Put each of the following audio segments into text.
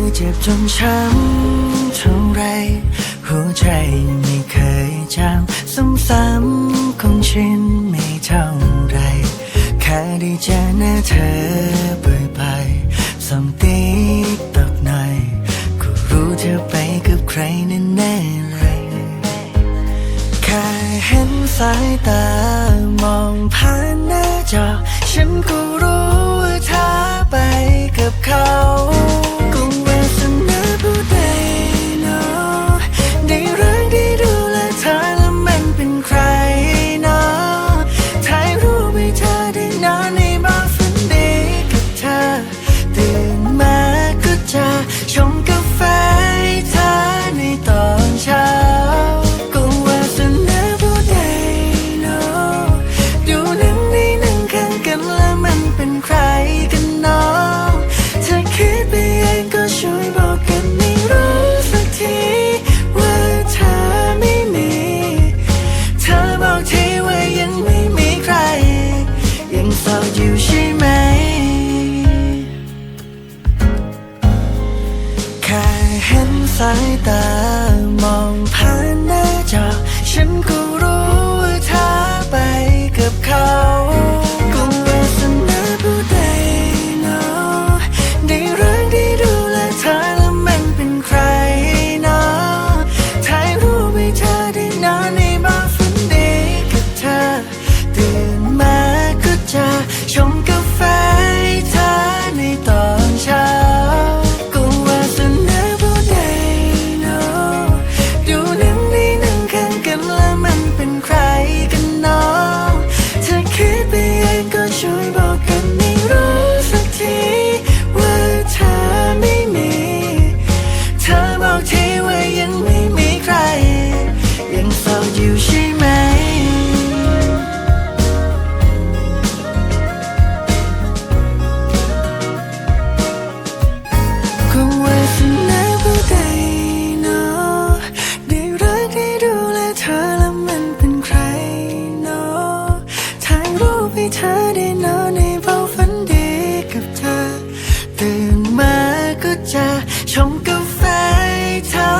ยเจ็บจนช้ำเท่าไร หัวใจไม่เคยจำซ้ำๆคงชินไม่เท่าไร แค่ได้เจอหน้าเธอบ่อยๆสัมติกตกหน่อยก็รู้เธอไปกับใครแน่ๆเลยแค่เห็นสายตามองผ่านหน้าจอ ฉันก็รู้ายตามองผ่านหน้าจอฉันก็รู้ เธอได้นอนในเบาฝันดีกับเธอ ตื่นมาก็จะชงกาแฟเธอ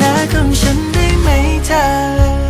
นาของฉันได้ไหมเธอ